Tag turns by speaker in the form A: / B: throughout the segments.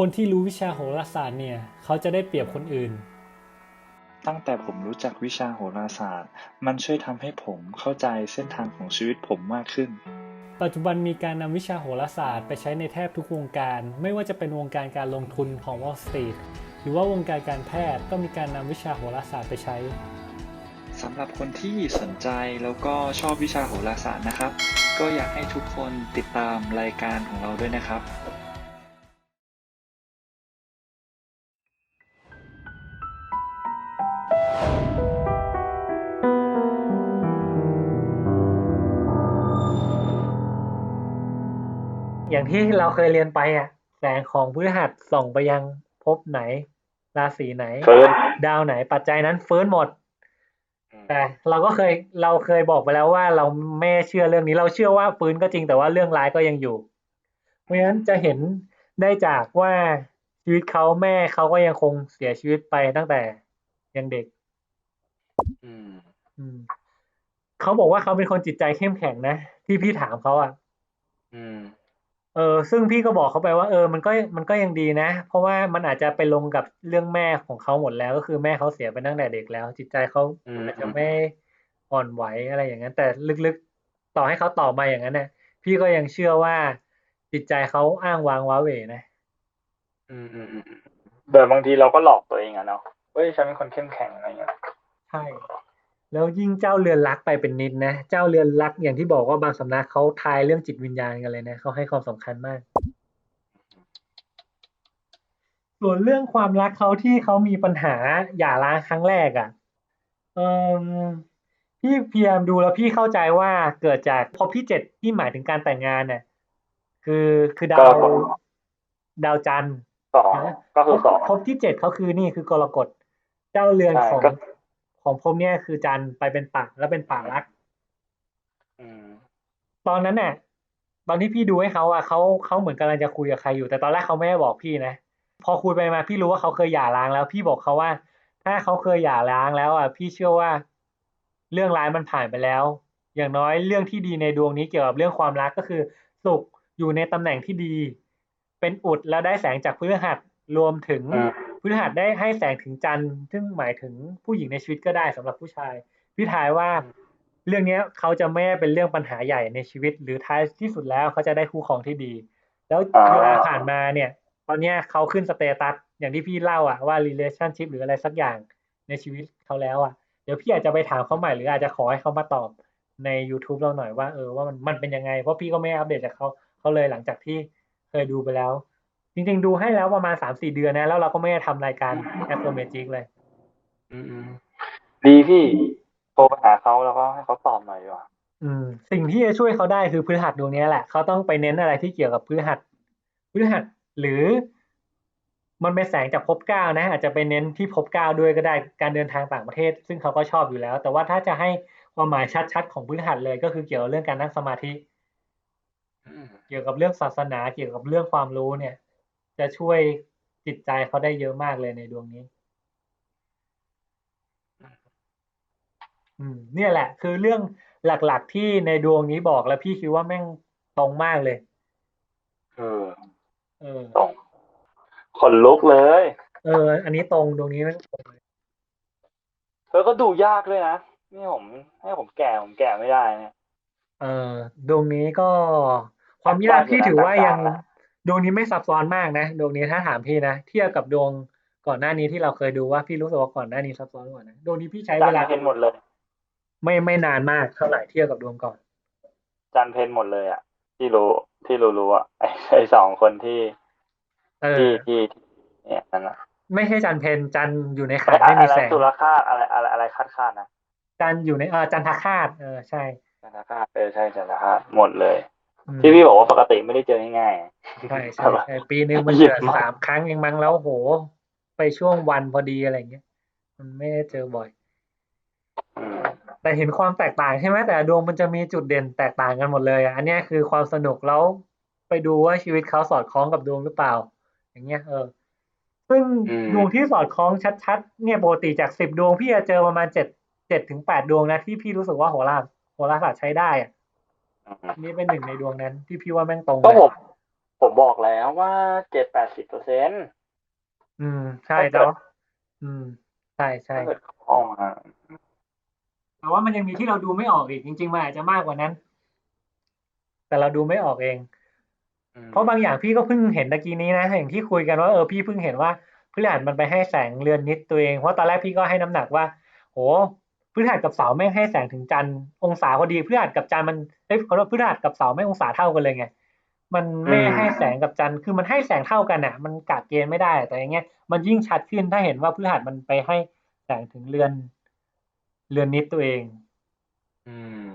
A: คนที่รู้วิชาโหราศาสตร์เนี่ยเขาจะได้เปรียบคนอื่น
B: ตั้งแต่ผมรู้จักวิชาโหราศาสตร์ มันช่วยทำให้ผมเข้าใจเส้นทางของชีวิตผมมากขึ้น
A: ปัจจุบันมีการนำวิชาโหราศาสตร์ไปใช้ในแทบทุกวงการ ไม่ว่าจะเป็นวงการการลงทุนของ Wall Street หรือว่าวงการการแพทย์ก็มีการนำวิชาโหราศาสตร์ไปใช้
B: สำหรับคนที่สนใจแล้วก็ชอบวิชาโหราศาสตร์นะครับ ก็อยากให้ทุกคนติดตามรายการของเราด้วยนะครับ
C: อย่างที่เราเคยเรียนไปอะ แสงของพฤหัสส่องไปยังภพไหน ราศีไหน
D: ฟื้น
C: ดาวไหนปัจจัยนั้นฟื้นหมด แต่เราก็เคยเราเคยบอกไปแล้วว่าเราไม่เชื่อเรื่องนี้เราเชื่อว่าฟื้นก็จริงแต่ว่าเรื่องร้ายก็ยังอยู่ เพราะฉะนั้นจะเห็นได้จากว่าชีวิตเขาแม่เขาก็ยังคงเสียชีวิตไปตั้งแต่ยังเด็ก
D: อืม
C: อืมเขาบอกว่าเขาเป็นคนจิตใจเข้มแข็งนะ ที่พี่ถามเขาอะ
D: อืม
C: เออซึ่งพี่ก็บอกเขาไปว่าเออมันก็มันก็ยังดีนะ เพราะว่ามันอาจจะไปลงกับเรื่องแม่ของเขาหมดแล้ว ก็คือแม่เขาเสียไปตั้งแต่เด็กแล้ว จิตใจเขา
D: อืม
C: อาจจะไม่อ่อนไหวอะไรอย่างนั้น แต่ลึกๆต่อให้เขาตอบมาอย่างนั้นเนี่ยพี่ก็ยังเชื่อว่าจิตใจเขาอ้างว้างว้าเหวนะ
D: อืมอืมอืมแต่บางทีเราก็หลอกตัวเองอะเนาะเฮ้ยฉันเป็นคนเข้มแข็งอะไรเงี้ย
C: ใช่ แล้วยิ่งเจ้าเรือนรักไปเป็นนิดนะ เจ้าเรือนรักอย่างที่บอกว่าบางสำนักเขาทายเรื่องจิตวิญญาณกันเลยนะเขาให้ความสำคัญมาก ส่วนเรื่องความรักเขาที่เขามีปัญหาหย่าร้างครั้งแรกอะเออพี่พยายามดูแล้วพี่เข้าใจว่าเกิดจากภพที่เจ็ดที่หมายถึงการแต่งงานเนี่ยคือคือดาวดาวจันทร์
D: สองก็คือสอง
C: ภพที่เจ็ดเขาคือนี่คือกรกฎเจ้าเรือน
D: ใช่
C: ของ
D: ก็
C: ของภพเนี่ยคือจันทร์ไปเป็นป่าแล้วเป็นป่ารัก
D: อืม
C: ตอนนั้นน่ะตอนที่พี่ดูให้เขาอะเขาเขาเหมือนกำลังจะคุยกับใครอยู่ แต่ตอนแรกเขาไม่ได้บอกพี่นะพอคุยไปมาพี่รู้ว่าเขาเคยหย่าร้างแล้ว พี่บอกเขาว่า ถ้าเขาเคยหย่าร้างแล้วอะพี่เชื่อว่า เรื่องร้ายมันผ่านไปแล้ว อย่างน้อยเรื่องที่ดีในดวงนี้เกี่ยวกับเรื่องความรักก็คือสุขอยู่ในตำแหน่งที่ดี เป็นอุดแล้วได้แสงจากพฤหัสรวมถึง
D: อืม
C: พฤหัสได้ให้แสงถึงจันทร์ซึ่งหมายถึงผู้หญิงในชีวิตก็ได้สำหรับผู้ชาย พี่ทายว่าเรื่องเนี้ยเขาจะไม่เป็นเรื่องปัญหาใหญ่ในชีวิต หรือท้ายที่สุดแล้วเขาจะได้คู่ครองที่ดี แล้ว
D: อ่า
C: เวลาผ่านมาเนี่ย ตอนเนี้ยเขาขึ้นสเตตัสอย่างที่พี่เล่าอะว่า relationship หรืออะไรสักอย่างในชีวิตเขาแล้วอะเดี๋ยวพี่อาจจะไปถามเขาใหม่หรืออาจจะขอให้เขามาตอบใน YouTube เราหน่อยว่าเออว่ามันมันเป็นยังไง เพราะพี่ก็ไม่อัปเดตจากเขาเขาเลยหลังจากที่เคยดูไปแล้ว จริงๆดูให้แล้วประมาณสามสี่เดือนนะ แล้วเราก็ไม่ได้ทำรายการ a s t r o Magic เลย
D: อืมอืมดีพี่โทรไปหาเขาแล้วก็ให้เขาตอบหน่อยดีกว่า
C: อืมสิ่งที่จะช่วยเขาได้คือพฤหัสดวงนี้แหละ เขาต้องไปเน้นอะไรที่เกี่ยวกับพฤหัสพฤหัสหรือ มันเป็นแสงจากภพเก้านะ อาจจะไปเน้นที่ภพเก้าด้วยก็ได้การเดินทางต่างประเทศ ซึ่งเขาก็ชอบอยู่แล้ว แต่ว่าถ้าจะให้ความหมายชัดๆของพฤหัสเลย ก็คือเกี่ยวกับเรื่องการนั่งสมาธิ
D: อืม
C: เกี่ยวกับเรื่องศาสนาเกี่ยวกับเรื่องความรู้เนี่ย จะช่วยจิตใจเขาได้เยอะมากเลยในดวงนี้ อืม เนี่ยแหละ คือเรื่องหลักๆที่ในดวงนี้บอกแล้วพี่คิดว่าแม่งตรงมากเลย
D: เออ
C: เออ
D: ตรงขนลุกเลย
C: เออ อันนี้ตรงดวงนี้แม่งตรงเลย
D: เธอก็ดูยากเลยนะนี่ผมให้ผมแก่ผมแก่ไม่ได้เนี่ย
C: เออดวงนี้ก็ความยากพี่ถือว่ายัง
D: ต่างๆ
C: ดวงนี้ไม่ซับซ้อนมากนะ ดวงนี้ถ้าถามพี่นะ เทียบกับดวงก่อนหน้านี้ที่เราเคยดูว่าพี่รู้สึกว่าก่อนหน้านี้ซับซ้อนกว่านะดวงนี้พี่ใช้
D: จั
C: เวนลา
D: เพนหมดเลย
C: ไม่ไม่นานมากเท่าไหร่เทียบกับดวงก่อน
D: จันเพนหมดเลยอะ ที่รู้ที่รู้รู้อะไอ้ไอ้สองคนที่
C: เอ
D: ที่
C: อ
D: ที่ที่เนี่ยนั่นอะ
C: ไม่ใช่จันเพนจันอยู่ใน
D: อะ
C: ขันไม่มี
D: ไร
C: แสง
D: สุรคาตอะไรอะไรอะไรคาดคาดนะ
C: จันอยู่ในเออจันทคาตเออใช่
D: จันทคาตเออใช่จันทคาตหมดเลย
C: อืม
D: ที่พี่บอกว่าปกติไม่ได้เจอง่ายๆ
C: ใช่ใช่ใช่ปีหนึ่งมันเกิดสามครั้งเองมั้งแล้วโห ไปช่วงวันพอดีอะไรเงี้ย มันไม่ได้เจอบ่อย
D: อืม
C: แต่เห็นความแตกต่างใช่ไหมแต่ดวงมันจะมีจุดเด่นแตกต่างกันหมดเลยอะอันเนี้ยคือความสนุกแล้วไปดูว่าชีวิตเขาสอดคล้องกับดวงหรือเปล่า อย่างเงี้ยเออซึ่ง
D: อืม
C: ดวงที่สอดคล้องชัดๆเนี่ยปกติจากสิบดวงพี่จะเจอประมาณเจ็ดเจ็ดถึงแปดดวงนะที่พี่รู้สึกว่าโหราโหราศาสตร์ใช้ได้อะ
D: อืม
C: นี่เป็นหนึ่งในดวงนั้นที่พี่ว่าแม่งตรง
D: ก็
C: เลย
D: ผม ผผมบอกแล้วว่าเจ็ดแปดสิบเปอร์เซ็นต์
C: อืม ใช่
D: ถ้าเกิ
C: แต่
D: ด
C: ว่าอืม ใช่ใช่
D: ถ้าเกิดเขาออกมา
C: แต่ว่ามันยังมีที่เราดูไม่ออกอีกจริง ๆมันอาจจะมากกว่านั้น แต่เราดูไม่ออกเอง
D: อืม
C: เพราะบางอย่างพี่ก็เพิ่งเห็นตะกี้นี้นะอย่างที่คุยกันว่าเออพี่เพิ่งเห็นว่าพฤหัสมันไปให้แสงเรือนนิดตัวเองเพราะตอนแรกพี่ก็ให้น้ำหนักว่า โหพฤหัสกับเสาร์แม่งให้แสงถึงจันทร์องศาพอดีพฤหัสกับจันทร์มันเอ้ยเขาเรียกว่าพฤหัสกับเสาร์แม่งองศาเท่ากันเลยไง มันไม่ให้แสงกับจันทร์คือมันให้แสงเท่ากันอะ มันกะเกณฑ์ไม่ได้ แต่อย่างเงี้ยมันยิ่งชัดขึ้นถ้าเห็นว่าพฤหัสมันไปให้แสงถึงเรือน เรือนนิดตัวเอง
D: อืม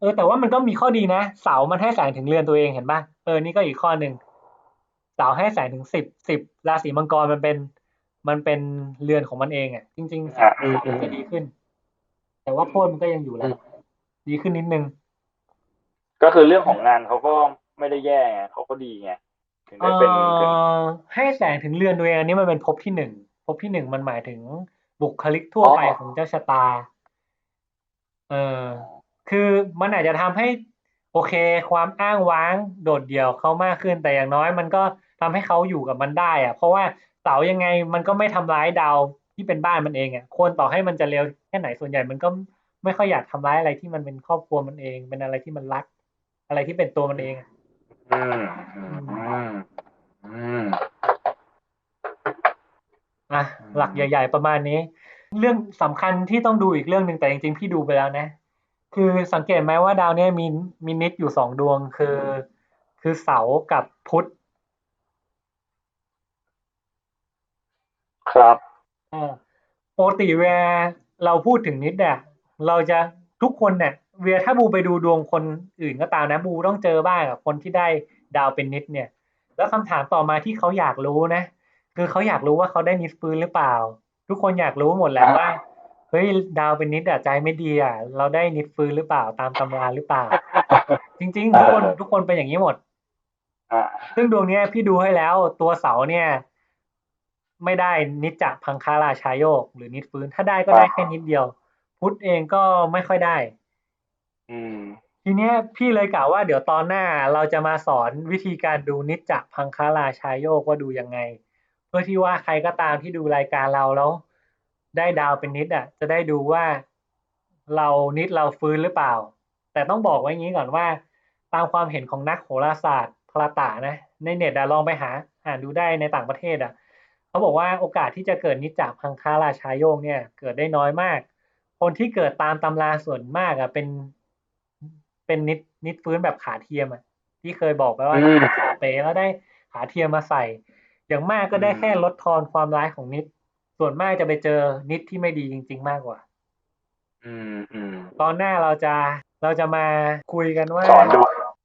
C: เออ แต่ว่ามันก็มีข้อดีนะเสามันให้แสงถึงเรือนตัวเองเห็นป่ะเออนี่ก็อีกข้อหนึ่งเสาให้แสงถึงสิบสิบราศีมังกรมันเป็น มันเป็นเรือนของมันเองอะ จริงๆ
D: อะ
C: เสามันจะดีขึ้น แต่ว่าโทษมันก็ยังอยู่แหล้วดีขึ้นนิดนึง
D: ก็คือเรื่องของงานเขาก็ ไม่ได้แย่ไงเขาก็ดีไงถึง
C: เอ
D: ได้เป็นถึง
C: อให้แสงถึงเรือนตัวเองอันนี้มันเป็นภพที่หนึ่งภพที่หนึ่งมันหมายถึงบุคลิกทั่วไปของเจ้าชะตา เออคือมันอาจจะทำให้ โอเค ความอ้างว้างโดดเดี่ยวเขามากขึ้นแต่อย่างน้อย มันก็ทำให้เขาอยู่กับมันได้อะเพราะว่าเสายังไงมันก็ไม่ทำร้ายดาวที่เป็นบ้านมันเองอะคนต่อให้มันจะเลวแค่ไหนส่วนใหญ่มันก็ไม่ค่อยอยากทำร้ายอะไรที่มันเป็นครอบครัวมันเอง เป็นอะไรที่มันรัก อะไรที่เป็นตัวมันเองอะ
D: อืมอืมอืมอืม
C: อะหลักใหญ่ ๆ ประมาณนี้ เรื่องสำคัญที่ต้องดูอีกเรื่องหนึ่งแต่จริงๆพี่ดูไปแล้วนะ คือสังเกตไหมว่าดาวเนี้ยมีมีนิดอยู่สองดวงคือ คือเสาร์กับพุธ
D: ครับ
C: อ่าปกติเวลาเราพูดถึงนิดเนี่ยเราจะ ทุกคนเนี่ยเวลาถ้าบูไปดูดวงคนอื่นก็ตามนะบูต้องเจอบ้างกับคนที่ได้ดาวเป็นนิดเนี่ย แล้วคำถามต่อมาที่เขาอยากรู้นะ คือเขาอยากรู้ว่าเขาได้นิดฟื้นหรือเปล่า ทุกคนอยากรู้หมดแหล้วว่าเฮ้ยดาวเป็นนิดอะใจไม่ดีอะเราได้นิดฟื้นหรือเปล่าตามตำราหรือเปล่า จริง ๆ ทุกคนทุกคนเป็นอย่างนี้หมด
D: อ่า
C: ซึ่งดวงเนี้ยพี่ดูให้แล้วตัวเสาเนี่ย ไม่ได้นิจจพังคาราชายโยก หรือนิดฟื้นถ้าได้ก็ได้แค่นิดเดียว พุทธเองก็ไม่ค่อยได้
D: อืม
C: ทีเนี้ยพี่เลยกล่าวว่าเดี๋ยวตอนหน้าเราจะมาสอนวิธีการดูนิจจพังคาราชายโยกว่าดูยังไง เพื่อที่ว่าใครก็ตามที่ดูรายการเราแล้ว ได้ดาวเป็นนิดอะ จะได้ดูว่าเรานิดเราฟื้นหรือเปล่า แต่ต้องบอกไว้งี้ก่อนว่า ตามความเห็นของนักโหราศาสตร์พลาตานะ ในเน็ตอะลองไปหาอ่านดูได้ในต่างประเทศอะเขาบอกว่าโอกาสที่จะเกิดนิจจพังคาราชายโยกเนี่ย เกิดได้น้อยมาก คนที่เกิดตามตำราส่วนมากอะเป็น เป็นนิดนิดฟื้นแบบขาเทียมอะที่เคยบอกไปว่า
D: อืม
C: ขาเป๋แล้วได้ขาเทียมมาใส่ อย่างมากก็ได้แค่ลดทอนความร้ายของนิด ส่วนมากจะไปเจอนิดที่ไม่ดีจริง ๆ มากกว่า
D: อืมอืม
C: ตอนหน้าเราจะเราจะมาคุยกันว่า
D: สอนดู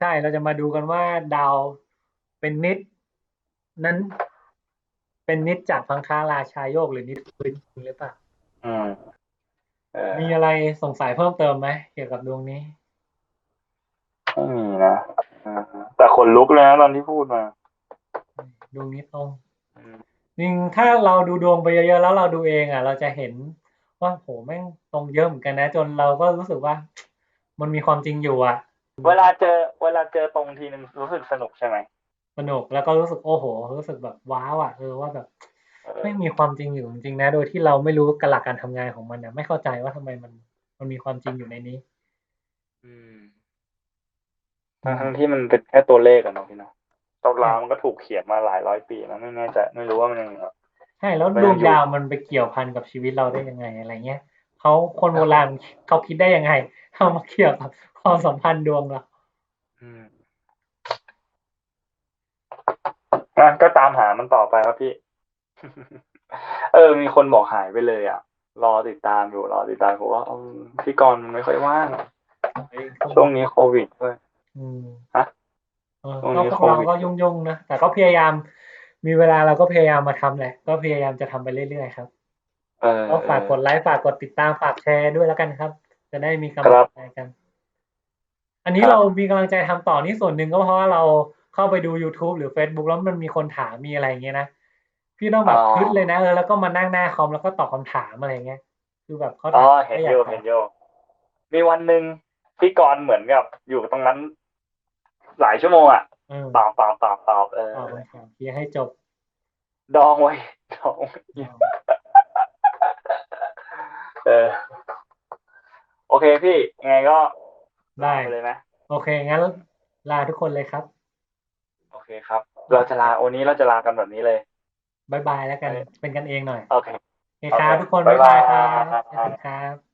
C: ใช่เราจะมาดูกันว่าดาวเป็นนิด นั้นเป็นนิดจากพังคาราชายโยกหรือนิดฟื้นจริงหรือเปล่า
D: อืม เออ
C: มีอะไรสงสัยเพิ่มเติมไหมเกี่ยวกับดวงนี้
D: ไม่มีนะอ่าแต่ขนลุกเลยนะตอนที่พูดมา
C: ดวงนี้ตรง
D: อืม
C: จริงถ้าเราดูดวงไปเยอะๆแล้วเราดูเองอะ เราจะเห็นว่าโหแม่งตรงเยอะเหมือนกันนะ จนเราก็รู้สึกว่า มันมีความจริงอยู่อะ
D: เวลาเจอ เวลาเจอตรงทีนึงรู้สึกสนุกใช่ไหม
C: สนุกแล้วก็รู้สึกโอ้โห รู้สึกแบบว้าวอะเออว่าแบบ
D: เออ
C: ไม่มีความจริงอยู่จริงๆนะ โดยที่เราไม่รู้กหลักการทำงานของมันนะไม่เข้าใจว่าทำไมมัน มันมีความจริงอยู่ในนี้
D: อืมทั้งๆที่มันเป็นแค่ตัวเลขอะเนาะพี่เนาะตำรามันก็ถูกเขียนมาหลายร้อยปีแล้วไม่แน่ใจไม่รู้ว่ามันยังไง
C: ใช่แล้ว
D: ไม่
C: ด
D: ได้
C: วง
D: อยู่
C: ดาวมันไปเกี่ยวพันกับชีวิตเราได้ยังไงอะไรเงี้ยเขาคนโบราณเขาคิดได้ยังไงเอามาเกี่ยวกับความสัมพันธ์ดวงเรา
D: อืมอะก็ตามหามันต่อไปครับพี่ เออ มีคนบอกหายไปเลยอะ รอติดตามอยู่รอติดตามผมว่าอืมพี่กรณ์มันไม่ค่อยว่างช่วงนี้โควิดด้วย
C: อืม
D: ฮะ
C: เออ
D: ช่วง
C: ก็
D: นี้
C: พวก
D: โควิด
C: เราก็ยุ่งๆนะแต่ก็พยายาม มีเวลาเราก็พยายามมาทำแหละ ก็พยายามจะทำไปเรื่อยๆครับ
D: เออ
C: ก็ฝาก
D: เออก
C: ดไลค์ฝากกดติดตามฝากแชร์ด้วยแล้วกันครับ จะได้มีกำ
D: ครั
C: ลั
D: บ
C: งใจกัน อันนี้
D: ครับ
C: เรามีกำลังใจทำต่อนี่ส่วนหนึ่งก็เพราะว่าเราเข้าไปดู YouTube หรือ Facebook แล้วมันมีคนถามมีอะไรอย่างเงี้ยนะ พี่ต้องแบบคิดเลยนะเออแล้วก็มานั่งหน้าคอมแล้วก็ตอบคำถามอะไรเงี้ยคือแบบเขา
D: อ๋อ
C: ถาม
D: เห็น
C: ก็อ
D: โย
C: ยาก
D: เห็นโยมีวันหนึ่งพี่กรณ์เหมือนกับอยู่ตรงนั้น หลายชั่วโมงอะ
C: เออ
D: ตอบตอบตอบตอบเออ
C: ตอบคำถามเคลียร์ให้จบ
D: ดองไว้ดองไว้เออโอเคพี่ยังไงก็
C: ได้
D: ปเลยไหม
C: โอเคงั้นลาทุกคนเลยครับ
D: โอเคครับ เราจะลาวันนี้เราจะลากันแบบนี้เลย
C: บายบายแล้วกัน เป็นกันเองหน่อย
D: โอเค
C: โอเคครับ
D: โอเค
C: ทุกคน
D: บ๊า
C: บ๊ายย
D: บา
C: บายยครับ
D: ครับ
C: ขอบคุณครับ